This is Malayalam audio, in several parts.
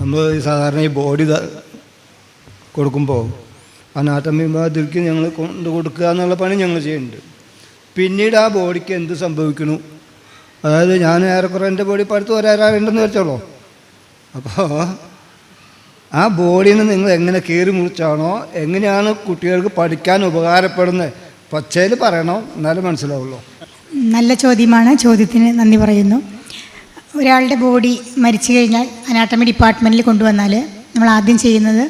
നമ്മൾ സാധാരണ ഈ ബോഡി കൊടുക്കുമ്പോൾ അനാട്ടമി വിഭാഗത്തിലേക്ക് ഞങ്ങൾ കൊണ്ട് കൊടുക്കുക എന്നുള്ള പണി ഞങ്ങൾ ചെയ്യുന്നുണ്ട്. പിന്നീട് ആ ബോഡിക്ക് എന്ത് സംഭവിക്കണു അതായത് ഞാൻ ഏറെക്കുറെ എന്റെ ബോഡി പഠിത്തം വരാറുണ്ടെന്ന് വെച്ചോളൂ അപ്പോൾ ആ ബോഡിനെ നിങ്ങൾ എങ്ങനെ കീറി മുറിച്ചാണോ എങ്ങനെയാണ് കുട്ടികൾക്ക് പഠിക്കാൻ ഉപകാരപ്പെടുന്നത്? പച്ചയിൽ പറയണോ എന്നാലും മനസ്സിലാവുള്ളൂ. നല്ല ചോദ്യമാണ്. ചോദ്യത്തിന് നന്ദി പറയുന്നു. ഒരാളുടെ ബോഡി മരിച്ചു കഴിഞ്ഞാൽ അനാട്ടമി ഡിപ്പാർട്ട്മെന്റിൽ കൊണ്ടുവന്നാൽ നമ്മൾ ആദ്യം ചെയ്യുന്നത്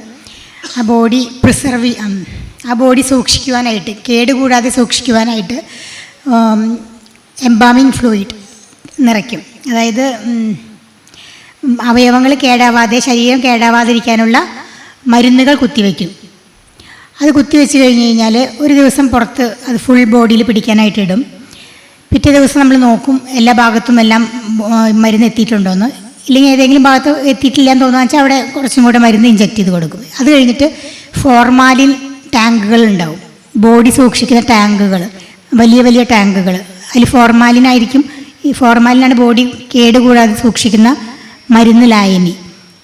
ആ ബോഡി പ്രിസർവ് ആ ബോഡി സൂക്ഷിക്കുവാനായിട്ട് കേടുകൂടാതെ സൂക്ഷിക്കുവാനായിട്ട് എംബാമിങ് ഫ്ലൂയിഡ് നിറയ്ക്കും. അതായത് അവയവങ്ങൾ കേടാവാതെ ശരീരം കേടാവാതിരിക്കാനുള്ള മരുന്നുകൾ കുത്തിവെക്കും. അത് കുത്തിവെച്ച് കഴിഞ്ഞ് കഴിഞ്ഞാൽ ഒരു ദിവസം പുറത്ത് അത് ഫുൾ ബോഡിയിൽ പിടിക്കാനായിട്ട് ഇടും. പിറ്റേ ദിവസം നമ്മൾ നോക്കും എല്ലാ ഭാഗത്തും എല്ലാം മരുന്ന് എത്തിയിട്ടുണ്ടോയെന്ന് ഇല്ലെങ്കിൽ ഏതെങ്കിലും ഭാഗത്ത് എത്തിയിട്ടില്ല എന്ന് തോന്നുക വെച്ചാൽ അവിടെ കുറച്ചും കൂടെ മരുന്ന് ഇഞ്ചെക്ട് ചെയ്ത് കൊടുക്കും. അത് കഴിഞ്ഞിട്ട് ഫോർമാലിൻ ടാങ്കുകൾ ഉണ്ടാവും. ബോഡി സൂക്ഷിക്കുന്ന ടാങ്കുകൾ വലിയ വലിയ ടാങ്കുകൾ. അതിൽ ഫോർമാലിനായിരിക്കും ഈ ഫോർമാലിനാണ് ബോഡി കേടുകൂടാതെ സൂക്ഷിക്കുന്ന മരുന്ന് ലായനി.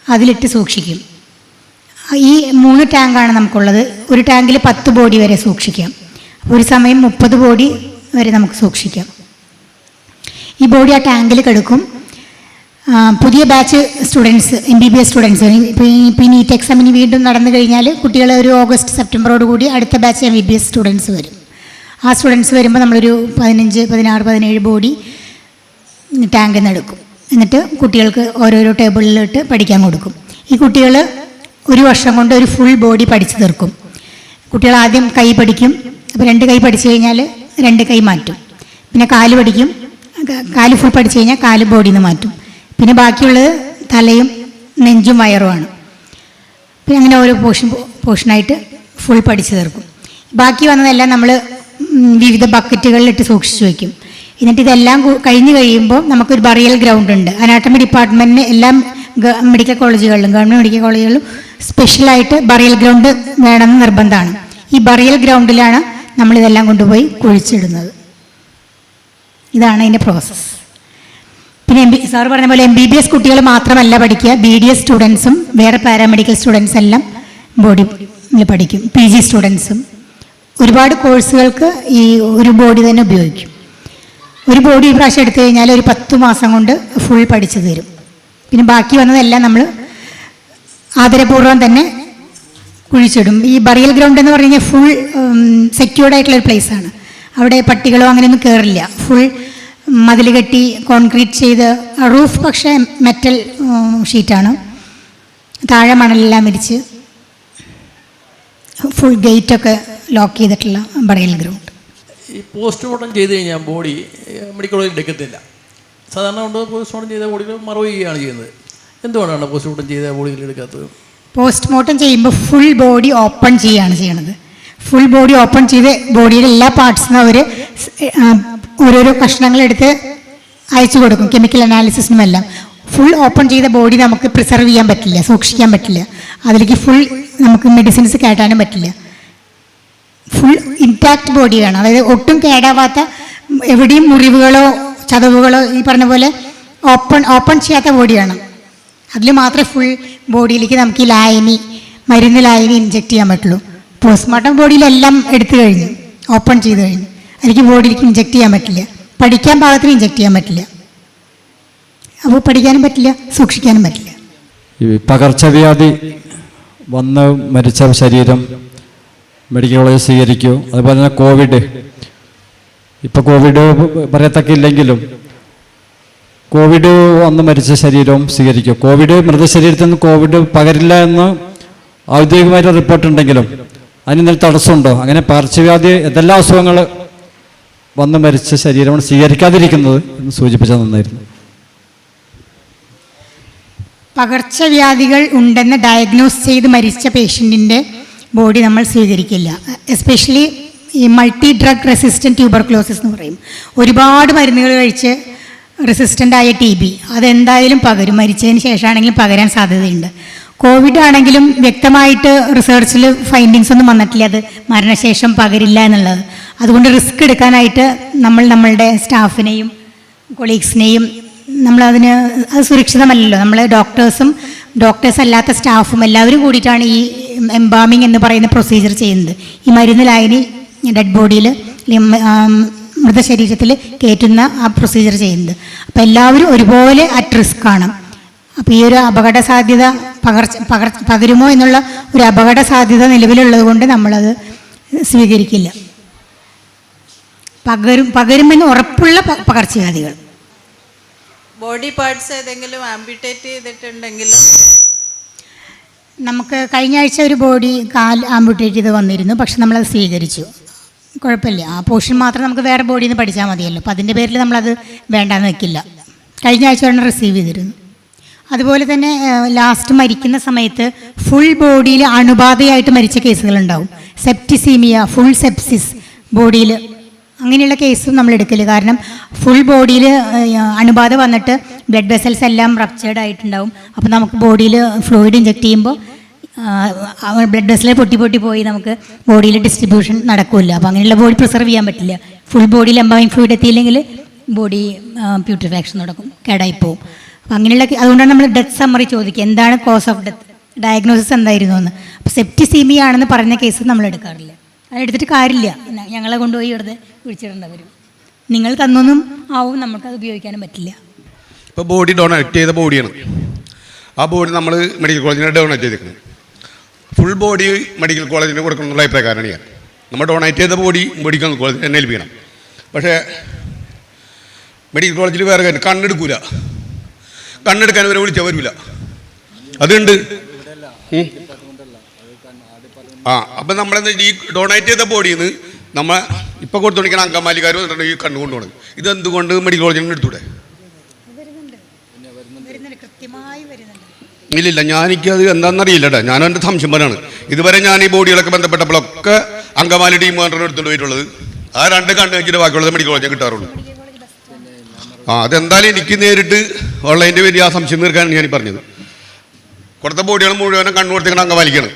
അതിലിട്ട് സൂക്ഷിക്കും. ഈ മൂന്ന് ടാങ്കാണ് നമുക്കുള്ളത്. ഒരു ടാങ്കിൽ പത്ത് ബോഡി വരെ സൂക്ഷിക്കാം. ഒരു സമയം മുപ്പത് ബോഡി വരെ നമുക്ക് സൂക്ഷിക്കാം. ഈ ബോഡി ആ ടാങ്കിൽ കിടക്കും. പുതിയ batch students M B B S students ഇപ്പോൾ നീറ്റ് എക്സാമിന് വീണ്ടും നടന്നു കഴിഞ്ഞാൽ കുട്ടികൾ ഒരു ഓഗസ്റ്റ് സെപ്റ്റംബറോട് കൂടി അടുത്ത batch M B B S students വരും. ആ സ്റ്റുഡൻസ് വരുമ്പോൾ നമ്മളൊരു പതിനഞ്ച് പതിനാറ് പതിനേഴ് ബോഡി ടാങ്കിൽ നിന്ന് എടുക്കും. എന്നിട്ട് കുട്ടികൾക്ക് ഓരോരോ ടേബിളിലിട്ട് പഠിക്കാൻ കൊടുക്കും. ഈ കുട്ടികൾ ഒരു വർഷം കൊണ്ട് ഒരു ഫുൾ ബോഡി പഠിച്ചു തീർക്കും. കുട്ടികൾ ആദ്യം കൈ പഠിക്കും. അപ്പോൾ രണ്ട് കൈ പഠിച്ചു കഴിഞ്ഞാൽ രണ്ട് കൈ മാറ്റും. പിന്നെ കാൽ പഠിക്കും. കാൽ ഫുൾ പഠിച്ചു കഴിഞ്ഞാൽ കാൽ ബോഡിയിൽ നിന്ന് മാറ്റും. പിന്നെ ബാക്കിയുള്ളത് തലയും നെഞ്ചും വയറുമാണ് പിന്നെ അങ്ങനെ ഓരോ പോർഷൻ പോർഷനായിട്ട് ഫുൾ പഠിച്ചു തീർക്കും. ബാക്കി വന്നതെല്ലാം നമ്മൾ വിവിധ ബക്കറ്റുകളിലിട്ട് സൂക്ഷിച്ചു വയ്ക്കും എന്നിട്ട് ഇതെല്ലാം കഴിഞ്ഞ് കഴിയുമ്പോൾ നമുക്കൊരു ബറിയൽ ഗ്രൗണ്ട് ഉണ്ട്. അനാട്ടമി ഡിപ്പാർട്ട്മെന്റിന് എല്ലാം മെഡിക്കൽ കോളേജുകളിലും ഗവൺമെന്റ് മെഡിക്കൽ കോളേജുകളിലും സ്പെഷ്യലായിട്ട് ബറിയൽ ഗ്രൗണ്ട് വേണമെന്ന് നിർബന്ധമാണ്. ഈ ബറിയൽ ഗ്രൗണ്ടിലാണ് നമ്മളിതെല്ലാം കൊണ്ടുപോയി കുഴിച്ചിടുന്നത്. ഇതാണ് അതിന്റെ പ്രോസസ്സ് പിന്നെ എം ബി സാർ പറഞ്ഞ പോലെ എം ബി ബി എസ് കുട്ടികൾ മാത്രമല്ല പഠിക്കുക. ബി ഡി എസ് സ്റ്റുഡൻസും വേറെ പാരാമെഡിക്കൽ സ്റ്റുഡൻസ് എല്ലാം ബോഡി പഠിക്കും. പി ജി സ്റ്റുഡൻസും ഒരുപാട് കോഴ്സുകൾക്ക് ഈ ഒരു ബോഡി തന്നെ ഉപയോഗിക്കും. ഒരു ബോഡി പ്രാവശ്യം എടുത്തു കഴിഞ്ഞാൽ ഒരു പത്ത് മാസം കൊണ്ട് ഫുൾ പഠിച്ചു തരും. പിന്നെ ബാക്കി വന്നതെല്ലാം നമ്മൾ ആദരപൂർവം തന്നെ കുഴിച്ചിടും. ഈ ബറിയൽ ഗ്രൗണ്ട് എന്ന് പറഞ്ഞു കഴിഞ്ഞാൽ ഫുൾ സെക്യൂർഡ് ആയിട്ടുള്ള ഒരു ആണ്. അവിടെ പട്ടികളോ അങ്ങനെയൊന്നും കയറില്ല ഫുൾ മതിൽ കെട്ടി കോൺക്രീറ്റ് ചെയ്ത് റൂഫ് പക്ഷേ മെറ്റൽ ഷീറ്റാണ് താഴെ മണലെല്ലാം വിരിച്ച് ഫുൾ ഗേറ്റൊക്കെ ലോക്ക് ചെയ്തിട്ടുള്ള ബറിയൽ ഗ്രൗണ്ട് ഈ പോസ്റ്റ്മോർട്ടം ചെയ്ത് കഴിഞ്ഞാൽ ബോഡി മെഡിക്കൽ കോളേജിൽ എടുക്കത്തില്ല. സാധാരണ കൊണ്ട് പോസ്റ്റ്മോർട്ടം ചെയ്ത ബോഡികൾ മറവ് ചെയ്യുകയാണ് ചെയ്യുന്നത്. എന്തുകൊണ്ടാണ് പോസ്റ്റ്മോർട്ടം ചെയ്ത ബോഡികൾ എടുക്കാത്തത്? പോസ്റ്റ്മോർട്ടം ചെയ്യുമ്പോൾ ഫുൾ ബോഡി ഓപ്പൺ ചെയ്യുകയാണ് ചെയ്യണത്. ഫുൾ ബോഡി ഓപ്പൺ ചെയ്ത് ബോഡിയിലെ എല്ലാ പാർട്സിനും അവർ ഓരോരോ കഷ്ണങ്ങളെടുത്ത് അയച്ചു കൊടുക്കും കെമിക്കൽ അനാലിസിസിനും എല്ലാം. ഫുൾ ഓപ്പൺ ചെയ്ത ബോഡി നമുക്ക് പ്രിസർവ് ചെയ്യാൻ പറ്റില്ല സൂക്ഷിക്കാൻ പറ്റില്ല. അതിലേക്ക് ഫുൾ നമുക്ക് മെഡിസിൻസ് കയറ്റാനും പറ്റില്ല. ഫുൾ ഇൻടാക്ട് ബോഡി വേണം അതായത് ഒട്ടും കേടാവാത്ത എവിടെയും മുറിവുകളോ ചതവുകളോ ഈ പറഞ്ഞ പോലെ ഓപ്പൺ ഓപ്പൺ ചെയ്യാത്ത ബോഡി വേണം അതിൽ മാത്രമേ ഫുൾ ബോഡിയിലേക്ക് നമുക്ക് ഈ ലായനി മരുന്ന് ലായനി ഇൻജെക്ട് ചെയ്യാൻ പറ്റുള്ളൂ. പോസ്റ്റ്മോർട്ടം ബോഡിയിലെല്ലാം എടുത്തു കഴിഞ്ഞു. ഓപ്പൺ ചെയ്തു കഴിഞ്ഞു. എനിക്ക് ബോഡിയിലേക്ക് ഇഞ്ചെക്ട് ചെയ്യാൻ പറ്റില്ല. പഠിക്കാൻ പാകത്തിന് ഇഞ്ചെക്ട് ചെയ്യാൻ പറ്റില്ല. അപ്പോൾ പഠിക്കാനും പറ്റില്ല സൂക്ഷിക്കാനും പറ്റില്ല. ഈ പകർച്ചവ്യാധി വന്ന് മരിച്ച ശരീരം മെഡിക്കൽ കോളേജ് സ്വീകരിക്കൂ. അതുപോലെ തന്നെ കോവിഡ് ഇപ്പം കോവിഡ് പറയത്തക്കില്ലെങ്കിലും കോവിഡ് വന്ന് മരിച്ച ശരീരവും സ്വീകരിക്കും. കോവിഡ് മൃതശരീരത്തിൽ നിന്ന് കോവിഡ് പകരില്ല എന്ന് ഔദ്യോഗികമായിട്ട് റിപ്പോർട്ടുണ്ടെങ്കിലും അതിനെന്തെങ്കിലും തടസ്സമുണ്ടോ? അങ്ങനെ പകർച്ചവ്യാധി എന്തെല്ലാം അസുഖങ്ങൾ വന്ന് മരിച്ച ശരീരമാണ് സ്വീകരിക്കാതിരിക്കുന്നത് എന്ന് സൂചിപ്പിച്ചാൽ നന്നായിരുന്നു. പകർച്ചവ്യാധികൾ ഉണ്ടെന്ന് ഡയഗ്നോസ് ചെയ്ത് മരിച്ച പേഷ്യന്റിന്റെ ബോഡി നമ്മൾ സ്വീകരിക്കില്ല. എസ്പെഷ്യലി ഈ മൾട്ടി ഡ്രഗ് റെസിസ്റ്റന്റ് ട്യൂബർക്ലോസിസ് എന്ന് പറയും. ഒരുപാട് മരുന്നുകൾ കഴിച്ച് റെസിസ്റ്റന്റ് ആയ ടി ബി അതെന്തായാലും പകരും. മരിച്ചതിന് ശേഷമാണെങ്കിലും പകരാൻ സാധ്യതയുണ്ട്. കോവിഡ് ആണെങ്കിലും വ്യക്തമായിട്ട് റിസർച്ചിൽ ഫൈൻഡിങ്സ് ഒന്നും വന്നിട്ടില്ല. അത് മരണശേഷം പകരില്ല എന്നുള്ളത്. അതുകൊണ്ട് റിസ്ക് എടുക്കാനായിട്ട് നമ്മൾ നമ്മളുടെ സ്റ്റാഫിനെയും കൊളീഗ്സിനെയും നമ്മളതിന് അത് സുരക്ഷിതമല്ലല്ലോ. നമ്മൾ ഡോക്ടേഴ്സും ഡോക്ടേഴ്സ് അല്ലാത്ത സ്റ്റാഫും എല്ലാവരും കൂടിയിട്ടാണ് ഈ എംബാമിങ് എന്ന് പറയുന്ന പ്രൊസീജിയർ ചെയ്യുന്നത്. ഈ മരുന്ന് ലായനി ഡെഡ് ബോഡിയിൽ മൃതശരീരത്തിൽ കയറ്റുന്ന ആ പ്രൊസീജിയർ ചെയ്യുന്നത്. അപ്പോൾ എല്ലാവരും ഒരുപോലെ അറ്റ് റിസ്ക് ആണ്. അപ്പോൾ ഈ ഒരു അപകട സാധ്യത പകർച്ച പകർ പകരുമോ എന്നുള്ള ഒരു അപകട സാധ്യത നിലവിലുള്ളത് കൊണ്ട് നമ്മളത് സ്വീകരിക്കില്ല. പകരും പകരുമെന്ന് ഉറപ്പുള്ള പകർച്ചവ്യാധികൾ. ബോഡി പാർട്സ് ഏതെങ്കിലും ആംബിറ്റേറ്റ് ചെയ്തിട്ടുണ്ടെങ്കിലും? നമുക്ക് കഴിഞ്ഞ ആഴ്ച ഒരു ബോഡി കാൽ ആംബുട്ടേറ്റ് ചെയ്ത് വന്നിരുന്നു പക്ഷെ നമ്മളത് സ്വീകരിച്ചു. കുഴപ്പമില്ല. ആ പോർഷൻ മാത്രം നമുക്ക് വേറെ ബോഡിയിൽ നിന്ന് പഠിച്ചാൽ മതിയല്ലോ. അപ്പോൾ അതിന്റെ പേരിൽ നമ്മളത് വേണ്ടാന്ന് വെക്കില്ല. കഴിഞ്ഞ ആഴ്ച ഒരെണ്ണം റിസീവ് ചെയ്തിരുന്നു. അതുപോലെ തന്നെ ലാസ്റ്റ് മരിക്കുന്ന സമയത്ത് ഫുൾ ബോഡിയിൽ അണുബാധയായിട്ട് മരിച്ച കേസുകളുണ്ടാവും. സെപ്റ്റിസീമിയ ഫുൾ സെപ്സിസ് ബോഡിയിൽ അങ്ങനെയുള്ള കേസും നമ്മൾ എടുക്കൽ. കാരണം ഫുൾ ബോഡിയിൽ അണുബാധ വന്നിട്ട് ബ്ലഡ് വെസൽസ് എല്ലാം റപ്ചേർഡ് ആയിട്ടുണ്ടാവും. അപ്പോൾ നമുക്ക് ബോഡിയിൽ ഫ്ലൂയിഡ് ഇഞ്ചെക്ട് ചെയ്യുമ്പോൾ ബ്ലഡ് വെസൽ പൊട്ടി പൊട്ടി പോയി നമുക്ക് ബോഡിയിൽ ഡിസ്ട്രിബ്യൂഷൻ നടക്കില്ല. അപ്പോൾ അങ്ങനെയുള്ള ബോഡി പ്രിസർവ് ചെയ്യാൻ പറ്റില്ല. ഫുൾ ബോഡിയിൽ എംബാമിങ് ഫ്ലൂയിഡ് എത്തിയില്ലെങ്കിൽ ബോഡി പ്യൂട്രിഫാക്ഷൻ നടക്കും. കേടായി പോകും അപ്പോൾ അങ്ങനെയുള്ള അതുകൊണ്ടാണ് നമ്മൾ ഡെത്ത് സമ്മറി ചോദിക്കുക. എന്താണ് കോസ് ഓഫ് ഡെത്ത് ഡയഗ്നോസിസ് എന്തായിരുന്നു എന്ന് അപ്പോൾ സെപ്റ്റിസീമിയ ആണെന്ന് പറഞ്ഞ കേസ് നമ്മൾ എടുക്കാറില്ല. അതെടുത്തിട്ട് കാര്യമില്ല. ഞങ്ങളെ കൊണ്ടുപോയി വെറുതെ കുഴിച്ചിടേണ്ട വരും നിങ്ങൾ തന്നൊന്നും ആവും നമുക്ക് അത് ഉപയോഗിക്കാനും പറ്റില്ല. ഇപ്പോൾ ബോഡി ഡൊണേറ്റ് ചെയ്ത ബോഡിയാണ് ആ ബോഡി നമ്മൾ മെഡിക്കൽ കോളേജിന് ഡൊണേറ്റ് ചെയ്തിരിക്കുന്നത് ഫുൾ ബോഡി മെഡിക്കൽ കോളേജിന് കൊടുക്കണം എന്നുള്ള അഭിപ്രായക്കാരാണ് ഞാൻ. നമ്മൾ ഡൊണേറ്റ് ചെയ്ത ബോഡി മെഡിക്കൽ കോളേജിൽ തന്നെ ഏൽപ്പിക്കണം പക്ഷേ മെഡിക്കൽ കോളേജിൽ വേറെ കാര്യം. കണ്ണെടുക്കൂല. കണ്ണെടുക്കാൻ അവരെ വിളിച്ചാൽ വരില്ല അതുണ്ട്. ആ അപ്പം നമ്മളെന്താ ഈ ഡൊണേറ്റ് ചെയ്ത ബോഡിയിൽ നിന്ന് നമ്മൾ ഇപ്പോൾ കൊടുത്തോണ്ടിരിക്കുന്ന അങ്കമാലിക്കാർ വന്നിട്ടുണ്ട് ഈ കണ്ണ് കൊണ്ടുപോകണം ഇത് എന്തുകൊണ്ട് മെഡിക്കൽ കോളേജിൽ എടുത്തൂടെ? ഇല്ലില്ല ഞാൻ അത് എന്താണെന്നറിയില്ലട്ടെ ഞാൻ എന്റെ സംശയം പറയാണ് ഇതുവരെ ഞാൻ ഈ ബോഡികളൊക്കെ ബന്ധപ്പെട്ടപ്പോഴൊക്കെ അങ്കമാലി ടീം മാത്രമാണ് എടുത്തുകൊണ്ട് പോയിട്ടുള്ളത്. ആ രണ്ട് കണ്ണ് വെച്ചിട്ട് ബാക്കിയുള്ളത് മെഡിക്കൽ കോളേജിൽ കിട്ടാറുള്ളൂ. ആ അതെന്തായാലും എനിക്ക് നേരിട്ട് ഉള്ളതിന്റെ വലിയ ആ സംശയം തീർക്കാനാണ് ഞാൻ പറഞ്ഞത്. കൊടുത്ത ബോഡികൾ മുഴുവനും കണ്ണു അങ്ങ് വലിക്കണം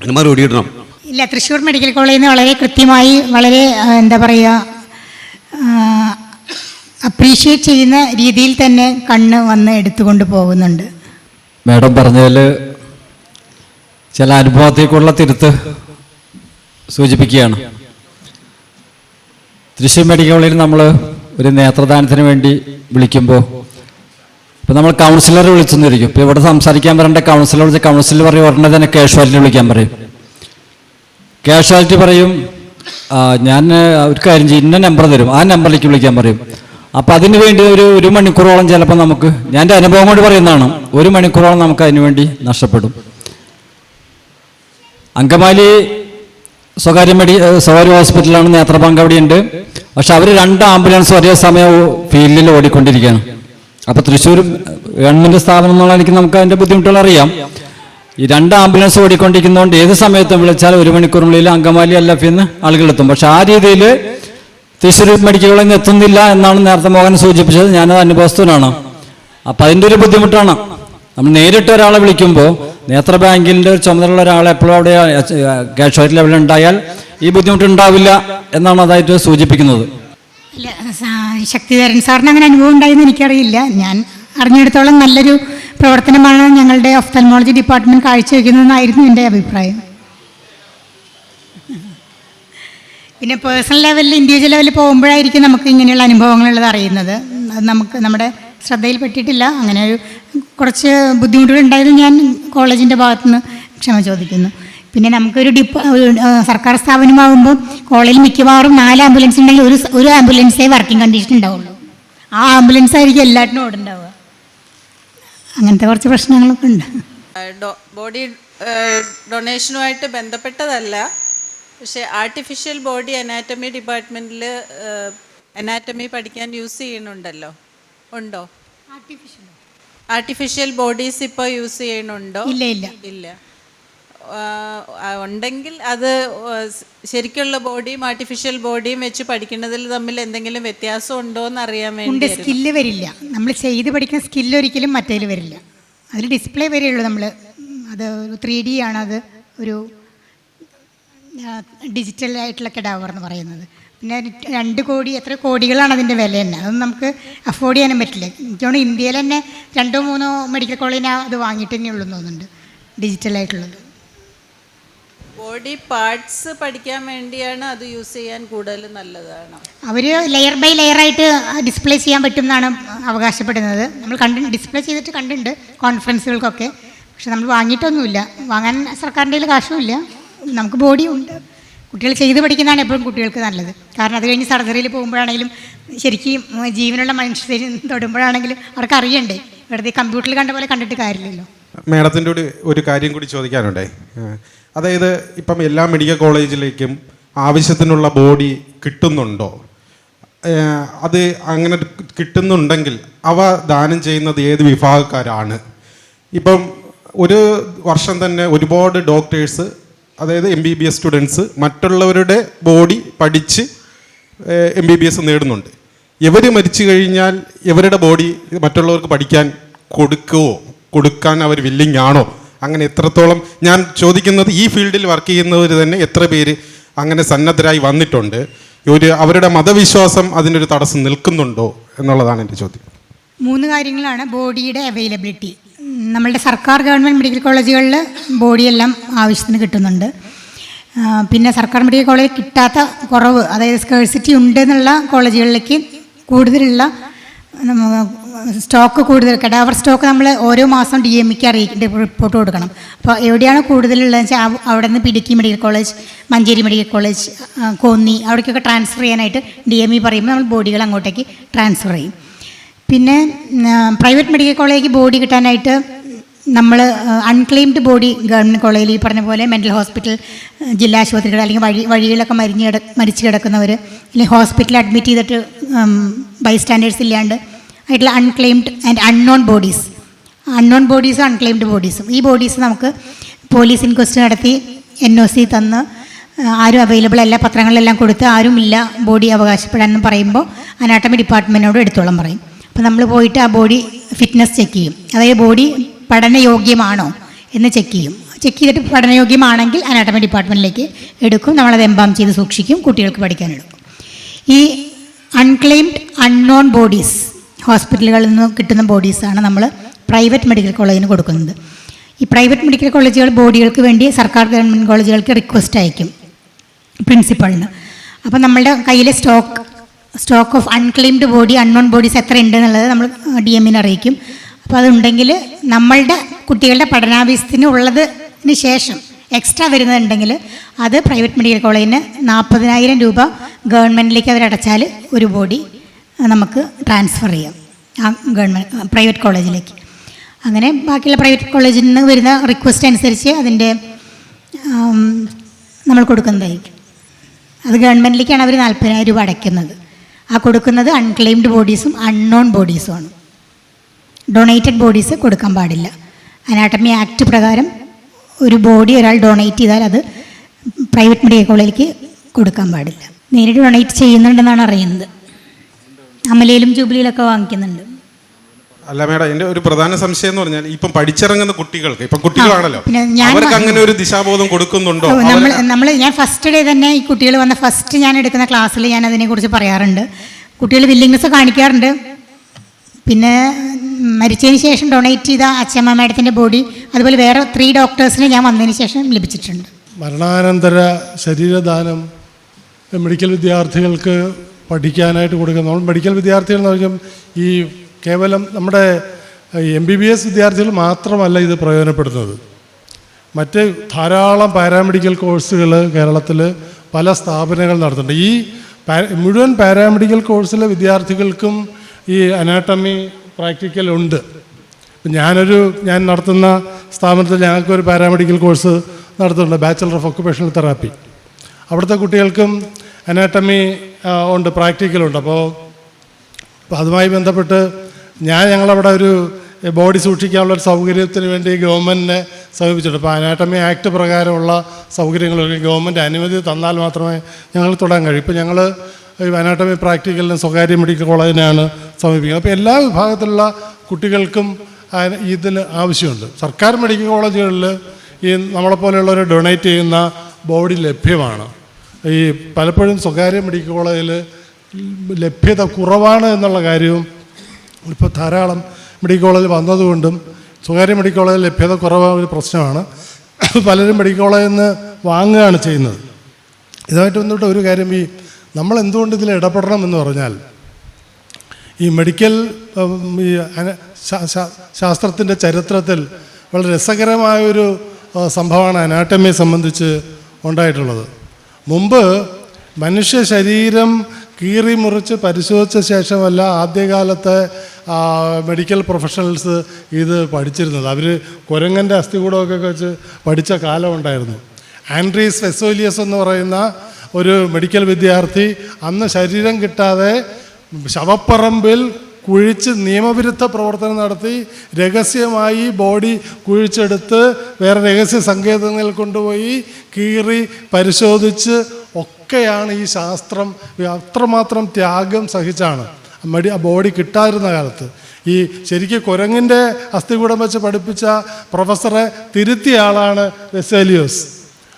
അതിന് മറുപടി ഇടണം. ഇല്ല തൃശ്ശൂർ മെഡിക്കൽ കോളേജിൽ നിന്ന് വളരെ കൃത്യമായി വളരെ എന്താ പറയുക അപ്രീഷിയേറ്റ് ചെയ്യുന്ന രീതിയിൽ തന്നെ കണ്ണ് വന്ന് എടുത്തുകൊണ്ട് പോകുന്നുണ്ട്. മാഡം പറഞ്ഞതിൽ ചില അനുഭവത്തേക്കുള്ള തിരുത്ത് സൂചിപ്പിക്കുകയാണ്. തൃശ്ശൂർ മെഡിക്കൽ കോളേജിൽ നമ്മൾ ഒരു നേത്രദാനത്തിന് വേണ്ടി വിളിക്കുമ്പോൾ ഇപ്പം നമ്മൾ കൗൺസിലർ വിളിച്ചെന്നിരിക്കും. ഇപ്പോൾ ഇവിടെ സംസാരിക്കാൻ പറയേണ്ട കൗൺസിലർ വിളിച്ച കൗൺസിലർ പറയും ഉടനെ തന്നെ കാഷ്വാലിറ്റി വിളിക്കാൻ പറയും. കാഷ്വാലിറ്റി പറയും ഞാൻ ഒരു കാര്യം ചെയ്യും ഇന്ന നമ്പർ തരും ആ നമ്പറിലേക്ക് വിളിക്കാൻ പറയും. അപ്പം അതിന് വേണ്ടി ഒരു ഒരു മണിക്കൂറോളം ചിലപ്പോൾ നമുക്ക് ഞാൻ എന്റെ അനുഭവം കൊണ്ട് പറയുന്നതാണ് ഒരു മണിക്കൂറോളം നമുക്ക് അതിന് വേണ്ടി നഷ്ടപ്പെടും. അങ്കമാലി സ്വകാര്യ മെഡി സ്വകാര്യ ഹോസ്പിറ്റലാണ് നേത്രബാങ്ക് അവിടെയുണ്ട്. പക്ഷെ അവർ രണ്ട് ആംബുലൻസ് ഒരേ സമയം ഫീൽഡിൽ ഓടിക്കൊണ്ടിരിക്കുകയാണ്. അപ്പോൾ തൃശ്ശൂർ ഗവൺമെന്റ് സ്ഥാപനം എന്നുള്ള എനിക്ക് നമുക്ക് അതിന്റെ ബുദ്ധിമുട്ടുകൾ അറിയാം. ഈ രണ്ട് ആംബുലൻസ് ഓടിക്കൊണ്ടിരിക്കുന്നതുകൊണ്ട് ഏത് സമയത്തും വിളിച്ചാൽ ഒരു മണിക്കൂറിനുള്ളിൽ അങ്കമാലി അല്ല എഫ് ആളുകളെത്തും. പക്ഷെ ആ രീതിയിൽ തൃശ്ശൂർ മെഡിക്കൽ കോളേജിൽ എത്തുന്നില്ല എന്നാണ് നേരത്തെ മോഹൻ സൂചിപ്പിച്ചത്. ഞാനത് അനുഭവസ്ഥനാണ്. അപ്പം അതിന്റെ ഒരു ബുദ്ധിമുട്ടാണ്. നമ്മൾ നേരിട്ട് ഒരാളെ വിളിക്കുമ്പോൾ നേത്ര ബാങ്കിന്റെ ചുമതലയുള്ള ഒരാളെ എപ്പോഴും അവിടെ ക്യാഷ് ലെവലിൽ ഉണ്ടായാൽ ഈ ബുദ്ധിമുട്ട് ഉണ്ടാവില്ല എന്നാണ് അതായിട്ട് സൂചിപ്പിക്കുന്നത്. ശക്തിധരൻ സാറിന് അങ്ങനെ അനുഭവം ഉണ്ടായെന്ന് എനിക്കറിയില്ല. ഞാൻ അറിഞ്ഞെടുത്തോളം നല്ലൊരു പ്രവർത്തനമാണ് ഞങ്ങളുടെ ഒഫ്തൽമോളജി ഡിപ്പാർട്ട്മെന്റ് കാഴ്ചവെക്കുന്നതെന്നായിരുന്നു എന്റെ അഭിപ്രായം. പിന്നെ പേഴ്സണൽ ലെവലിൽ ഇൻഡിവിജ്വൽ ലെവലിൽ പോകുമ്പോഴായിരിക്കും നമുക്ക് ഇങ്ങനെയുള്ള അനുഭവങ്ങളുള്ളത് അറിയുന്നത്. അത് നമുക്ക് നമ്മുടെ ശ്രദ്ധയിൽപ്പെട്ടിട്ടില്ല അങ്ങനെ ഒരു കുറച്ച് ബുദ്ധിമുട്ടുകൾ ഉണ്ടായത് ഞാൻ കോളേജിന്റെ ഭാഗത്തുനിന്ന് ക്ഷമ ചോദിക്കുന്നു. പിന്നെ നമുക്കൊരു ഡിപ്പ സർക്കാർ സ്ഥാപനമാകുമ്പോൾ കോളേജിൽ മിക്കവാറും നാല് ആംബുലൻസ് ഉണ്ടെങ്കിൽ ഒരു ഒരു ആംബുലൻസേ വർക്കിംഗ് കണ്ടീഷൻ ഉണ്ടാവുള്ളൂ. ആ ആംബുലൻസ് ആയിരിക്കും എല്ലാറ്റിനും ഓടുണ്ടാവുക. അങ്ങനത്തെ കുറച്ച് പ്രശ്നങ്ങളൊക്കെ ഉണ്ട്. ബോഡി ഡൊണേഷനുമായിട്ട് ബന്ധപ്പെട്ടതല്ല. പക്ഷേ ആർട്ടിഫിഷ്യൽ ബോഡി അനാറ്റമി ഡിപ്പാർട്ട്മെന്റിൽ അനാറ്റമി പഠിക്കാൻ യൂസ് ചെയ്യുന്നുണ്ടല്ലോ. ഉണ്ടോ? ആർട്ടിഫിഷ്യൽ. ബോഡീസ് ഇപ്പോൾ യൂസ് ചെയ്യണുണ്ടോ ഇല്ല ഇല്ല. ഇല്ല. ഉണ്ടെങ്കിൽ അത് ശരിക്കുള്ള ബോഡിയും ആർട്ടിഫിഷ്യൽ ബോഡിയും വെച്ച് പഠിക്കുന്നതിൽ തമ്മിൽ എന്തെങ്കിലും വ്യത്യാസം ഉണ്ടോ എന്ന് അറിയാൻ വേണ്ടി സ്കില്ല് വരില്ല. നമ്മൾ ചെയ്ത് പഠിക്കുന്ന സ്കില്ല് ഒരിക്കലും മറ്റേതിൽ വരില്ല. അതിൽ ഡിസ്പ്ലേ വരെയുള്ളൂ നമ്മൾ അത് ത്രീ ഡി ആണ് അത് ഒരു ഡിജിറ്റൽ ആയിട്ടുള്ള കെഡാവർ എന്ന് പറയുന്നത്. പിന്നെ രണ്ട് കോടി എത്ര കോടികളാണ് അതിന്റെ വില തന്നെ. അതൊന്നും നമുക്ക് അഫോർഡ് ചെയ്യാനും പറ്റില്ല. എനിക്കോണ് ഇന്ത്യയിൽ തന്നെ രണ്ടോ മൂന്നോ മെഡിക്കൽ കോളേജിനാണ് അത് വാങ്ങിയിട്ട് തന്നെ ഉള്ളൂ എന്ന് തോന്നുന്നുണ്ട്. ഡിജിറ്റലായിട്ടുള്ളത് ബോഡി പാർട്സ് പഠിക്കാൻ വേണ്ടിയാണ് അത് യൂസ് ചെയ്യാൻ കൂടുതൽ നല്ലതാണ്. അവർ ലെയർ ബൈ ലെയർ ആയിട്ട് ഡിസ്പ്ലേ ചെയ്യാൻ പറ്റും എന്നാണ് അവകാശപ്പെടുന്നത്. നമ്മൾ കണ്ട് ഡിസ്പ്ലേ ചെയ്തിട്ട് കണ്ടിട്ടുണ്ട് കോൺഫറൻസുകൾക്കൊക്കെ പക്ഷെ നമ്മൾ വാങ്ങിയിട്ടൊന്നുമില്ല. വാങ്ങാൻ സർക്കാരിന്റെ കയ്യിൽ കാശുമില്ല. നമുക്ക് ബോഡി ഉണ്ട്. കുട്ടികൾ ചെയ്ത് പഠിക്കുന്നതാണ് എപ്പോഴും കുട്ടികൾക്ക് നല്ലത്. കാരണം അത് കഴിഞ്ഞ് സർജറിയിൽ പോകുമ്പോഴാണെങ്കിലും ശരിക്കും ജീവനുള്ള മനുഷ്യർ തൊടുമ്പോഴാണെങ്കിലും അവർക്ക് അറിയണ്ടേ. വെറുതെ കമ്പ്യൂട്ടറിൽ കണ്ട പോലെ കണ്ടിട്ട് കാര്യമില്ലല്ലോ. മേഡത്തിന്റെ ഒരു കാര്യം കൂടി ചോദിക്കാനുണ്ടേ. അതായത് ഇപ്പം എല്ലാ മെഡിക്കൽ കോളേജിലേക്കും ആവശ്യത്തിനുള്ള ബോഡി കിട്ടുന്നുണ്ടോ? അത് അങ്ങനെ കിട്ടുന്നുണ്ടെങ്കിൽ അവ ദാനം ചെയ്യുന്നത് ഏത് വിഭാഗക്കാരാണ്? ഇപ്പം ഒരു വർഷം തന്നെ ഒരുപാട് ഡോക്ടേഴ്സ് അതായത് M B B S students മറ്റുള്ളവരുടെ ബോഡി പഠിച്ച് എം ബി ബി എസ് നേടുന്നുണ്ട്. ഇവർ മരിച്ചു കഴിഞ്ഞാൽ ഇവരുടെ ബോഡി മറ്റുള്ളവർക്ക് പഠിക്കാൻ കൊടുക്കുവോ? കൊടുക്കാൻ അവർ വില്ലിങ് ആണോ? അങ്ങനെ എത്രത്തോളം ഞാൻ ചോദിക്കുന്നത് ഈ ഫീൽഡിൽ വർക്ക് ചെയ്യുന്നവർ തന്നെ എത്ര പേര് അങ്ങനെ സന്നദ്ധരായി വന്നിട്ടുണ്ട്. ഒരു അവരുടെ മതവിശ്വാസം അതിനൊരു തടസ്സം നിൽക്കുന്നുണ്ടോ എന്നുള്ളതാണ് എന്റെ ചോദ്യം. മൂന്ന് കാര്യങ്ങളാണ് ബോഡിയുടെ അവൈലബിലിറ്റി. നമ്മളുടെ സർക്കാർ ഗവൺമെന്റ് മെഡിക്കൽ കോളേജുകളിൽ ബോഡിയെല്ലാം ആവശ്യത്തിന് കിട്ടുന്നുണ്ട്. പിന്നെ സർക്കാർ മെഡിക്കൽ കോളേജ് കിട്ടാത്ത കുറവ് അതായത് സ്കേഴ്സിറ്റി ഉണ്ട് എന്നുള്ള കോളേജുകളിലേക്ക് കൂടുതലുള്ള സ്റ്റോക്ക് കൂടുതൽ കടാവർ സ്റ്റോക്ക് നമ്മൾ ഓരോ മാസം ഡി എം ഇക്ക് അറിയിക്കേണ്ട റിപ്പോർട്ട് കൊടുക്കണം. അപ്പോൾ എവിടെയാണ് കൂടുതലുള്ളതെന്ന് വെച്ചാൽ അവ- അവിടെ നിന്ന് പിടിക്കി medical college Manjeri medical college Konni അവിടേക്കൊക്കെ transfer ചെയ്യാനായിട്ട് ഡി എം ഇ പറയുമ്പോൾ നമ്മൾ ബോഡികൾ അങ്ങോട്ടേക്ക് ട്രാൻസ്ഫർ ചെയ്യും. പിന്നെ പ്രൈവറ്റ് മെഡിക്കൽ കോളേജിലേക്ക് ബോഡി കിട്ടാനായിട്ട് നമ്മൾ അൺക്ലെയിംഡ് ബോഡി ഗവൺമെന്റ് കോളേജിൽ ഈ പറഞ്ഞ പോലെ മെന്റൽ ഹോസ്പിറ്റൽ ജില്ലാ ആശുപത്രികൾ അല്ലെങ്കിൽ വഴി വഴികളിലൊക്കെ മരിഞ്ഞ് കിട മരിച്ചു കിടക്കുന്നവർ അല്ലെങ്കിൽ ഹോസ്പിറ്റലിൽ അഡ്മിറ്റ് ചെയ്തിട്ട് ബൈ സ്റ്റാൻഡേർഡ്സ് ഇല്ലാണ്ട് ആയിട്ടുള്ള unclaimed and unknown bodies unknown ബോഡീസും unclaimed ബോഡീസും ഈ ബോഡീസ് നമുക്ക് പോലീസ് ഇൻക്വസ്റ്റ് നടത്തി എൻ ഒ സി തന്ന് ആരും അവൈലബിൾ അല്ല പത്രങ്ങളിലെല്ലാം കൊടുത്ത് ആരും ഇല്ല ബോഡി അവകാശപ്പെടാനെന്ന് പറയുമ്പോൾ അനാട്ടമി ഡിപ്പാർട്ട്മെന്റിനോട് എടുത്തോളം പറയും. അപ്പോൾ നമ്മൾ പോയിട്ട് ആ ബോഡി ഫിറ്റ്നസ് ചെക്ക് ചെയ്യും. അതായത് ബോഡി പഠനയോഗ്യമാണോ എന്ന് ചെക്ക് ചെയ്യും. ചെക്ക് ചെയ്തിട്ട് പഠനയോഗ്യമാണെങ്കിൽ അനാട്ടമി ഡിപ്പാർട്ട്മെന്റിലേക്ക് എടുക്കും. നമ്മളത് എംബാം ചെയ്ത് സൂക്ഷിക്കും കുട്ടികൾക്ക് പഠിക്കാനെടുക്കും. ഈ അൺക്ലെയിംഡ് അൺനോൺ ബോഡീസ് ഹോസ്പിറ്റലുകളിൽ നിന്ന് കിട്ടുന്ന ബോഡീസാണ് നമ്മൾ പ്രൈവറ്റ് മെഡിക്കൽ കോളേജിന് കൊടുക്കുന്നത്. ഈ പ്രൈവറ്റ് മെഡിക്കൽ കോളേജുകൾ ബോഡികൾക്ക് വേണ്ടി സർക്കാർ ഗവൺമെന്റ് കോളേജുകൾക്ക് റിക്വസ്റ്റ് അയക്കും പ്രിൻസിപ്പളിന്. അപ്പോൾ നമ്മളുടെ കയ്യിലെ stock stock of unclaimed body unknown bodies എത്ര ഉണ്ട് എന്നുള്ളത് നമ്മൾ ഡി എമ്മിനെ അറിയിക്കും. അപ്പോൾ അതുണ്ടെങ്കിൽ നമ്മളുടെ കുട്ടികളുടെ പഠനാഭ്യസത്തിന് ഉള്ളതിന് ശേഷം എക്സ്ട്രാ വരുന്നുണ്ടെങ്കിൽ അത് പ്രൈവറ്റ് മെഡിക്കൽ കോളേജിന് നാൽപ്പതിനായിരം രൂപ ഗവൺമെന്റിലേക്ക് അവരടച്ചാൽ ഒരു ബോഡി നമുക്ക് ട്രാൻസ്ഫർ ചെയ്യാം. ആ ഗവൺമെന്റ് പ്രൈവറ്റ് കോളേജിലേക്ക് അങ്ങനെ ബാക്കിയുള്ള പ്രൈവറ്റ് കോളേജിൽ നിന്ന് വരുന്ന റിക്വസ്റ്റ് അനുസരിച്ച് അതിന്റെ നമ്മൾ കൊടുക്കുന്നതായിരിക്കും. അത് ഗവൺമെന്റിലേക്കാണ് അവർ നാൽപ്പതിനായിരം രൂപ അടയ്ക്കുന്നത്. ആ കൊടുക്കുന്നത് അൺക്ലെയിംഡ് ബോഡീസും അൺനോൺ ബോഡീസുമാണ് ഡൊണേറ്റഡ് ബോഡീസ് കൊടുക്കാൻ പാടില്ല. അനാട്ടമി ആക്ട് പ്രകാരം ഒരു ബോഡി ഒരാൾ ഡൊണേറ്റ് ചെയ്താൽ അത് പ്രൈവറ്റ് മെഡിക്കൽ കോളേജിലേക്ക് കൊടുക്കാൻ പാടില്ല. നേരിട്ട് ഡൊണേറ്റ് ചെയ്യുന്നുണ്ടെന്നാണ് അറിയുന്നത്. അമലയിലും ജൂബിലിയിലൊക്കെ വാങ്ങിക്കുന്നുണ്ട്. അല്ല മേഡം എന്റെ ഒരു പ്രധാന സംശയം എന്ന് പറഞ്ഞാൽ ഇപ്പം പഠിച്ചിറങ്ങുന്ന കുട്ടികൾക്ക് ഇപ്പം കുട്ടികളാണല്ലോ പിന്നെ ഞാൻ അവർക്ക് അങ്ങനെ ഒരു ദിശാബോധം കൊടുക്കുന്നുണ്ടോ? നമ്മൾ നമ്മൾ ഞാൻ ഫസ്റ്റ് ഡേ തന്നെ ഈ കുട്ടികൾ വന്ന ഫസ്റ്റ് ഞാൻ എടുക്കുന്ന ക്ലാസ്സിൽ ഞാൻ അതിനെക്കുറിച്ച് പറയാറുണ്ട്. കുട്ടികൾ വില്ലിങ്നെസ് കാണിക്കാറുണ്ട്. പിന്നെ മരിച്ചതിന് ശേഷം ഡൊണേറ്റ് ചെയ്ത അച്ഛമ്മ മാഡത്തിന്റെ ബോഡി അതുപോലെ വേറെ ത്രീ ഡോക്ടേഴ്സിനെ ഞാൻ വന്നതിന് ശേഷം ലഭിച്ചിട്ടുണ്ട്. മരണാനന്തര ശരീരദാനം മെഡിക്കൽ വിദ്യാർത്ഥികൾക്ക് പഠിക്കാനായിട്ട് കൊടുക്കുന്ന നമ്മൾ മെഡിക്കൽ വിദ്യാർത്ഥികൾ എന്ന് പറഞ്ഞാൽ ഈ കേവലം നമ്മുടെ എം ബി ബി എസ് വിദ്യാർത്ഥികൾ മാത്രമല്ല ഇത് പ്രയോജനപ്പെടുന്നത് മറ്റ് ധാരാളം പാരാമെഡിക്കൽ കോഴ്സുകൾ കേരളത്തിൽ പല സ്ഥാപനങ്ങൾ നടത്തുന്നുണ്ട്. ഈ മുഴുവൻ പാരാമെഡിക്കൽ കോഴ്സിലെ വിദ്യാർത്ഥികൾക്കും ഈ അനാട്ടമി പ്രാക്ടിക്കൽ ഉണ്ട്. ഞാനൊരു ഞാൻ നടത്തുന്ന സ്ഥാപനത്തിൽ ഞങ്ങൾക്കൊരു പാരാമെഡിക്കൽ കോഴ്സ് നടത്തുന്നുണ്ട്. ബാച്ചലർ ഓഫ് ഒക്കുപേഷണൽ തെറാപ്പി അവിടുത്തെ കുട്ടികൾക്കും അനാട്ടമി ഉണ്ട് പ്രാക്ടിക്കലുണ്ട്. അപ്പോൾ അതുമായി ബന്ധപ്പെട്ട് ഞാൻ ഞങ്ങളവിടെ ഒരു ബോഡി സൂക്ഷിക്കാനുള്ള ഒരു സൗകര്യത്തിന് വേണ്ടി ഗവൺമെന്റിനെ സമീപിച്ചിട്ടുണ്ട്. അപ്പോൾ അനാട്ടമി ആക്ട് പ്രകാരമുള്ള സൗകര്യങ്ങൾ ഗവൺമെന്റ് അനുമതി തന്നാൽ മാത്രമേ ഞങ്ങൾ തുടങ്ങാൻ കഴിയൂ. ഇപ്പോൾ ഞങ്ങൾ അനാട്ടമി പ്രാക്ടിക്കലിന് സ്വകാര്യ മെഡിക്കൽ കോളേജിനെയാണ് സമീപിക്കുന്നത്. അപ്പോൾ എല്ലാ വിഭാഗത്തിലുള്ള കുട്ടികൾക്കും ഇതിന് ആവശ്യമുണ്ട്. സർക്കാർ മെഡിക്കൽ കോളേജുകളിൽ ഈ നമ്മളെപ്പോലെയുള്ളവർ ഡൊണേറ്റ് ചെയ്യുന്ന ബോഡി ലഭ്യമാണ്. ഈ പലപ്പോഴും സ്വകാര്യ മെഡിക്കൽ കോളേജിൽ ലഭ്യത കുറവാണ് എന്നുള്ള കാര്യവും ഇപ്പോൾ ധാരാളം മെഡിക്കൽ കോളേജ് വന്നതുകൊണ്ടും സ്വകാര്യ മെഡിക്കൽ കോളേജിൽ ലഭ്യത കുറവ് ഒരു പ്രശ്നമാണ്. പലരും മെഡിക്കൽ കോളേജിൽ നിന്ന് വാങ്ങുകയാണ് ചെയ്യുന്നത്. ഇതുമായിട്ട് ബന്ധപ്പെട്ട ഒരു കാര്യം ഈ നമ്മൾ എന്തുകൊണ്ട് ഇതിൽ ഇടപെടണം എന്ന് പറഞ്ഞാൽ ഈ മെഡിക്കൽ ഈ ശാസ്ത്രത്തിന്റെ ചരിത്രത്തിൽ വളരെ രസകരമായൊരു സംഭവമാണ് അനാട്ടമിയെ സംബന്ധിച്ച് ഉണ്ടായിട്ടുള്ളത്. മുമ്പ് മനുഷ്യ ശരീരം കീറി മുറിച്ച് പരിശോധിച്ച ശേഷമല്ല ആദ്യകാലത്തെ മെഡിക്കൽ പ്രൊഫഷണൽസ് ഇത് പഠിച്ചിരുന്നത്. അവർ കുരങ്ങന്റെ അസ്ഥികൂടമൊക്കെ വെച്ച് പഠിച്ച കാലമുണ്ടായിരുന്നു ആൻഡ്രീസ് വെസോലിയസ് എന്ന് പറയുന്ന ഒരു മെഡിക്കൽ വിദ്യാർത്ഥി അന്ന് ശരീരം കിട്ടാതെ ശവപ്പറമ്പിൽ കുഴിച്ച് നിയമവിരുദ്ധ പ്രവർത്തനം നടത്തി രഹസ്യമായി ബോഡി കുഴിച്ചെടുത്ത് വേറെ രഹസ്യ സങ്കേതങ്ങളിൽ കൊണ്ടുപോയി കീറി പരിശോധിച്ച് ഒക്കെയാണ് ഈ ശാസ്ത്രം. അത്രമാത്രം ത്യാഗം സഹിച്ചാണ്. മടി ആ ബോഡി കിട്ടാതിരുന്ന കാലത്ത്. ഈ ശരിക്കും കുരങ്ങിന്റെ അസ്ഥികൂടം വെച്ച് പഠിപ്പിച്ച പ്രൊഫസറെ തിരുത്തിയ ആളാണ് വെസേലിയോസ്.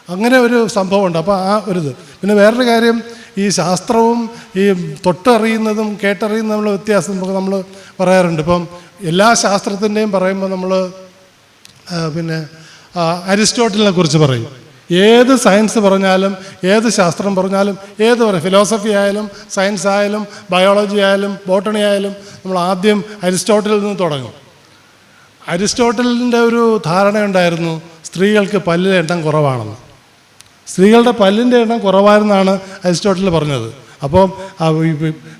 അങ്ങനെ ഒരു സംഭവമുണ്ട്. അപ്പോൾ ആ ഒരു ഇത്. പിന്നെ വേറൊരു കാര്യം ഈ ശാസ്ത്രവും ഈ തൊട്ടറിയുന്നതും കേട്ടറിയുന്നതും നമ്മൾ വ്യത്യാസം നമ്മൾ പറയാറുണ്ട്. ഇപ്പം എല്ലാ ശാസ്ത്രത്തിന്റെയും പറയുമ്പോൾ നമ്മൾ പിന്നെ അരിസ്റ്റോട്ടലിനെ കുറിച്ച് പറയും. ഏത് സയൻസ് പറഞ്ഞാലും ഏത് ശാസ്ത്രം പറഞ്ഞാലും ഏത് പറയും ഫിലോസഫി ആയാലും സയൻസ് ആയാലും ബയോളജി ആയാലും ബോട്ടണി ആയാലും നമ്മൾ ആദ്യം അരിസ്റ്റോട്ടലിൽ നിന്ന് തുടങ്ങും. അരിസ്റ്റോട്ടലിന്റെ ഒരു ധാരണയുണ്ടായിരുന്നു സ്ത്രീകൾക്ക് പല്ലിലെണ്ണം കുറവാണെന്ന്. സ്ത്രീകളുടെ പല്ലിന്റെ എണ്ണം കുറവായിരുന്നാണ് അരിസ്റ്റോട്ടിൽ പറഞ്ഞത്. അപ്പോൾ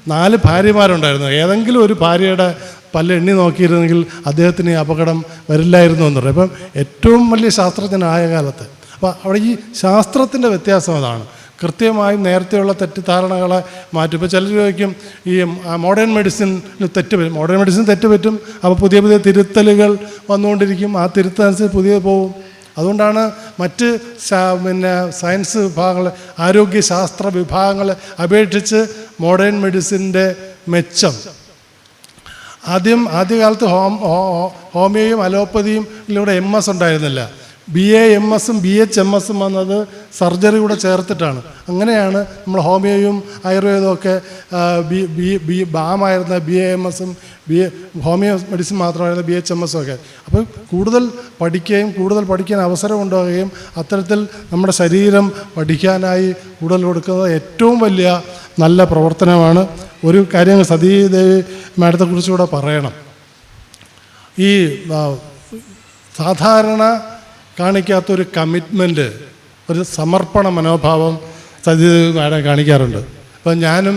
നാല് ഭാര്യമാരുണ്ടായിരുന്നു. ഏതെങ്കിലും ഒരു ഭാര്യയുടെ പല്ല് എണ്ണി നോക്കിയിരുന്നെങ്കിൽ അദ്ദേഹത്തിന് അപകടം വരില്ലായിരുന്നു എന്ന് പറയും. അപ്പം ഏറ്റവും വലിയ ശാസ്ത്രജ്ഞനായ കാലത്ത്. അപ്പോൾ അവിടെ ഈ ശാസ്ത്രത്തിന്റെ വ്യത്യാസം അതാണ്. കൃത്യമായും നേരത്തെയുള്ള തെറ്റിദ്ധാരണകളെ മാറ്റും. ഇപ്പോൾ ചിലർ ചോദിക്കും ഈ മോഡേൺ മെഡിസിനിൽ തെറ്റ് പറ്റും മോഡേൺ മെഡിസിൻ തെറ്റ് പറ്റും. അപ്പോൾ പുതിയ പുതിയ തിരുത്തലുകൾ വന്നുകൊണ്ടിരിക്കും. ആ തിരുത്തനുസരിച്ച് പുതിയ പോവും. അതുകൊണ്ടാണ് മറ്റ് പിന്നെ സയൻസ് വിഭാഗങ്ങൾ ആരോഗ്യശാസ്ത്ര വിഭാഗങ്ങളെ അപേക്ഷിച്ച് മോഡേൺ മെഡിസിന്റെ മെച്ചം. ആദ്യം ആദ്യകാലത്ത് ഹോം ഹോമിയോയും അലോപ്പതിയും ഇതിലൂടെ എം എസ് ഉണ്ടായിരുന്നില്ല. ബി എ എം എസും ബി എച്ച് എം എസും വന്നത് സർജറി കൂടെ ചേർത്തിട്ടാണ്. അങ്ങനെയാണ് നമ്മൾ ഹോമിയോയും ആയുർവേദവും ഒക്കെ ബി ബി ബി ബാമായിരുന്ന ബി എ എം എസും ബി എ ഹോമിയോ മെഡിസിൻ മാത്രമായിരുന്ന ബി എച്ച് എം എസും ഒക്കെ. അപ്പോൾ കൂടുതൽ പഠിക്കുകയും കൂടുതൽ പഠിക്കാൻ അവസരം ഉണ്ടാവുകയും അത്തരത്തിൽ നമ്മുടെ ശരീരം പഠിക്കാനായി കൂടുതൽ കൊടുക്കുന്നത് ഏറ്റവും വലിയ നല്ല പ്രവർത്തനമാണ്. ഒരു കാര്യം സതീദേവി മാഡത്തെക്കുറിച്ചുകൂടെ പറയണം. ഈ ആ, സാധാരണ കാണിക്കാത്തൊരു കമ്മിറ്റ്മെന്റ് ഒരു സമർപ്പണ മനോഭാവം സതീദേവി മാഡം കാണിക്കാറുണ്ട്. അപ്പം ഞാനും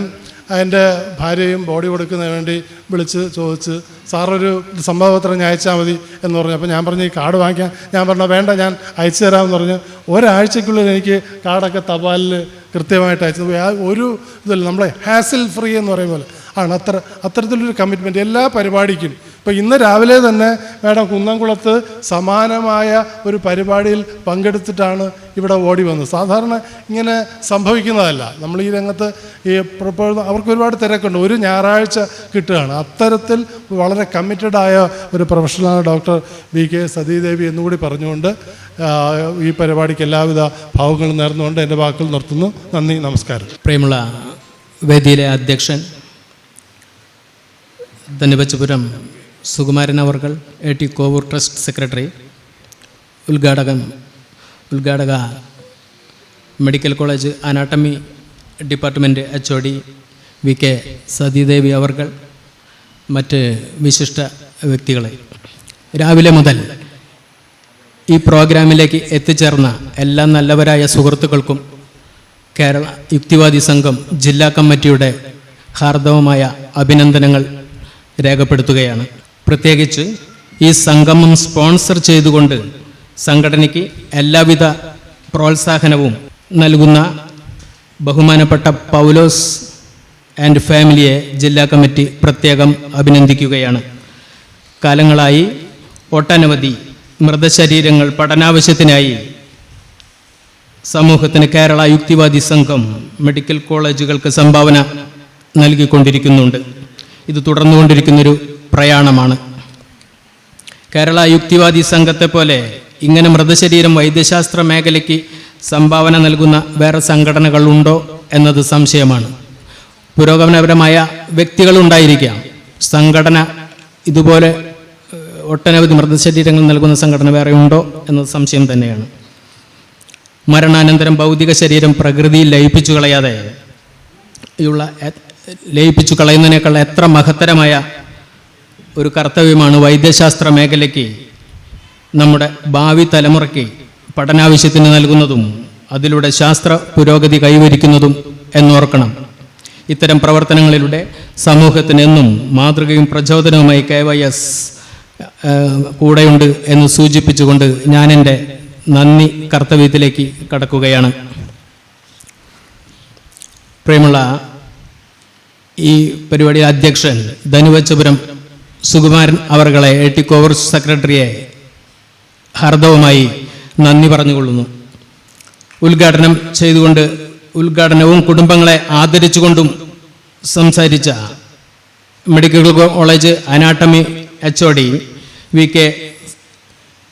എന്റെ ഭാര്യയും ബോഡി കൊടുക്കുന്നതിന് വേണ്ടി വിളിച്ച് ചോദിച്ച് സാറൊരു സംഭവപത്രം ഞാൻ അയച്ചാൽ മതി എന്ന് പറഞ്ഞു. അപ്പോൾ ഞാൻ പറഞ്ഞു ഈ കാർഡ് വാങ്ങിക്കാൻ ഞാൻ പറഞ്ഞു വേണ്ട ഞാൻ അയച്ചു തരാമെന്ന് പറഞ്ഞ്. ഒരാഴ്ചക്കുള്ളിൽ എനിക്ക് കാർഡൊക്കെ തപാലിൽ കൃത്യമായിട്ട് അയച്ചു ഒരു ഇതല്ല നമ്മളെ ഹാസിൽ ഫ്രീ എന്ന് പറയുമ്പോൾ ആണ്. അത്ര അത്തരത്തിലൊരു കമ്മിറ്റ്മെന്റ് എല്ലാ പരിപാടിക്കും ഇപ്പോൾ ഇന്ന് രാവിലെ തന്നെ മാഡം കുന്നംകുളത്ത് സമാനമായ ഒരു പരിപാടിയിൽ പങ്കെടുത്തിട്ടാണ് ഇവിടെ ഓടി വന്നത്. സാധാരണ ഇങ്ങനെ സംഭവിക്കുന്നതല്ല. നമ്മൾ ഈ രംഗത്ത് ഈ പ്രപ്പോഴും അവർക്ക് ഒരുപാട് തിരക്കുണ്ട്. ഒരു ഞായറാഴ്ച കിട്ടുകയാണ്. അത്തരത്തിൽ വളരെ കമ്മിറ്റഡ് ആയ ഒരു പ്രൊഫഷണലാണ് ഡോക്ടർ വി കെ സതീദേവി എന്നുകൂടി പറഞ്ഞുകൊണ്ട് ഈ പരിപാടിക്ക് എല്ലാവിധ ഭാവങ്ങളും നേർന്നുകൊണ്ട് എന്റെ വാക്കുകൾ നിർത്തുന്നു. നന്ദി നമസ്കാരം. പ്രിയമുള്ള വേദിയിലെ അധ്യക്ഷൻ ധനുവച്ചപുരം സുകുമാരൻ അവർകൾ A T Kovoor trust secretary ഉദ്ഘാടകൻ ഉദ്ഘാടക medical college anatomy department H O D V K Sathidevi അവർകൾ മറ്റ് വിശിഷ്ട വ്യക്തികളെ. രാവിലെ മുതൽ ഈ പ്രോഗ്രാമിലേക്ക് എത്തിച്ചേർന്ന എല്ലാ നല്ലവരായ സുഹൃത്തുക്കൾക്കും കേരള യുക്തിവാദി സംഘം ജില്ലാ കമ്മിറ്റിയുടെ ഹാർദവമായ അഭിനന്ദനങ്ങൾ രേഖപ്പെടുത്തുകയാണ്. പ്രത്യേകിച്ച് ഈ സംഗമം സ്പോൺസർ ചെയ്തുകൊണ്ട് സംഘടനയ്ക്ക് എല്ലാവിധ പ്രോത്സാഹനവും നൽകുന്ന ബഹുമാനപ്പെട്ട പൗലോസ് ആൻഡ് ഫാമിലിയെ ജില്ലാ കമ്മിറ്റി പ്രത്യേകം അഭിനന്ദിക്കുകയാണ്. കാലങ്ങളായി ഒട്ടനവധി മൃതശരീരങ്ങൾ പഠനാവശ്യത്തിനായി സമൂഹത്തിന് കേരള യുക്തിവാദി സംഘം മെഡിക്കൽ കോളേജുകൾക്ക് സംഭാവന നൽകിക്കൊണ്ടിരിക്കുന്നുണ്ട്. ഇത് തുടർന്നുകൊണ്ടിരിക്കുന്നൊരു പ്രയാണമാണ്. കേരള യുക്തിവാദി സംഘത്തെ പോലെ ഇങ്ങനെ മൃതശരീരം വൈദ്യശാസ്ത്ര മേഖലയ്ക്ക് സംഭാവന നൽകുന്ന വേറെ സംഘടനകളുണ്ടോ എന്നത് സംശയമാണ്. പുരോഗമനപരമായ വ്യക്തികളുണ്ടായിരിക്കാം സംഘടന ഇതുപോലെ ഒട്ടനവധി മൃതശരീരങ്ങൾ നൽകുന്ന സംഘടന വേറെ ഉണ്ടോ എന്നത് സംശയം തന്നെയാണ്. മരണാനന്തരം ഭൗതിക ശരീരം പ്രകൃതിയിൽ ലയിപ്പിച്ചു കളയാതെ ഉള്ള ലയിപ്പിച്ചു കളയുന്നതിനേക്കാൾ എത്ര മഹത്തരമായ ഒരു കർത്തവ്യമാണ് വൈദ്യശാസ്ത്ര മേഖലയ്ക്ക് നമ്മുടെ ഭാവി തലമുറയ്ക്ക് പഠനാവശ്യത്തിന് നൽകുന്നതും അതിലൂടെ ശാസ്ത്ര പുരോഗതി കൈവരിക്കുന്നതും എന്നോർക്കണം. ഇത്തരം പ്രവർത്തനങ്ങളിലൂടെ സമൂഹത്തിന് എന്നും മാതൃകയും പ്രചോദനവുമായി കെ വൈ എസ് കൂടെയുണ്ട് എന്ന് സൂചിപ്പിച്ചുകൊണ്ട് ഞാൻ എന്റെ നന്ദി കർത്തവ്യത്തിലേക്ക് കടക്കുകയാണ്. പ്രിയമുള്ള ഈ പരിപാടി അധ്യക്ഷൻ ധനുവച്ചപുരം സുകുമാരൻ അവർകളെ എ ടി കോവർ സെക്രട്ടറിയെ ഹർദവുമായി നന്ദി പറഞ്ഞുകൊള്ളുന്നു. ഉദ്ഘാടനം ചെയ്തുകൊണ്ട് ഉദ്ഘാടനവും കുടുംബങ്ങളെ ആദരിച്ചുകൊണ്ടും സംസാരിച്ച medical college anatomy H O D V K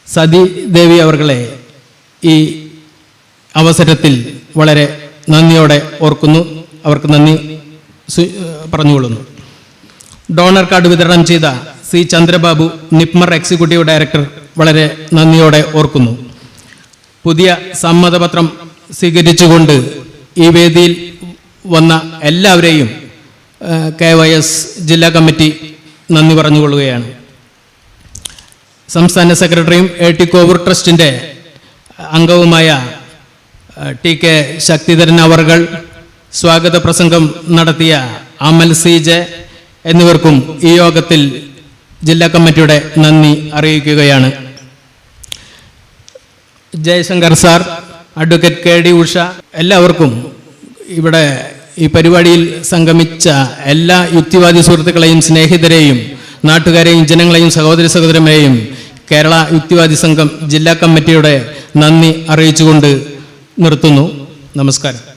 Sathidevi അവർകളെ ഈ അവസരത്തിൽ വളരെ നന്ദിയോടെ ഓർക്കുന്നു. അവർക്ക് നന്ദി പറഞ്ഞുകൊള്ളുന്നു. ഡോണർ കാർഡ് വിതരണം ചെയ്ത C Chandrababu NIPMR executive director വളരെ നന്ദിയോടെ ഓർക്കുന്നു. പുതിയ സമ്മതപത്രം സ്വീകരിച്ചുകൊണ്ട് ഈ വേദിയിൽ വന്ന എല്ലാവരെയും കെ വൈ എസ് ജില്ലാ കമ്മിറ്റി നന്ദി പറഞ്ഞുകൊള്ളുകയാണ്. സംസ്ഥാന സെക്രട്ടറിയും എ ടി കോവൂർ ട്രസ്റ്റിന്റെ അംഗവുമായ ടി കെ ശക്തിധരൻ അവർകൾ സ്വാഗത പ്രസംഗം നടത്തിയ അമൽ സി ജെ എന്നിവർക്കും ഈ യോഗത്തിൽ ജില്ലാ കമ്മിറ്റിയുടെ നന്ദി അറിയിക്കുകയാണ്. Jayashankar sir advocate K D Usha എല്ലാവർക്കും ഇവിടെ ഈ പരിപാടിയിൽ സംഗമിച്ച എല്ലാ യുക്തിവാദി സുഹൃത്തുക്കളെയും സ്നേഹിതരെയും നാട്ടുകാരെയും ജനങ്ങളെയും സഹോദരി സഹോദരന്മാരെയും കേരള യുക്തിവാദി സംഘം ജില്ലാ കമ്മിറ്റിയുടെ നന്ദി അറിയിച്ചുകൊണ്ട് നിർത്തുന്നു. നമസ്കാരം.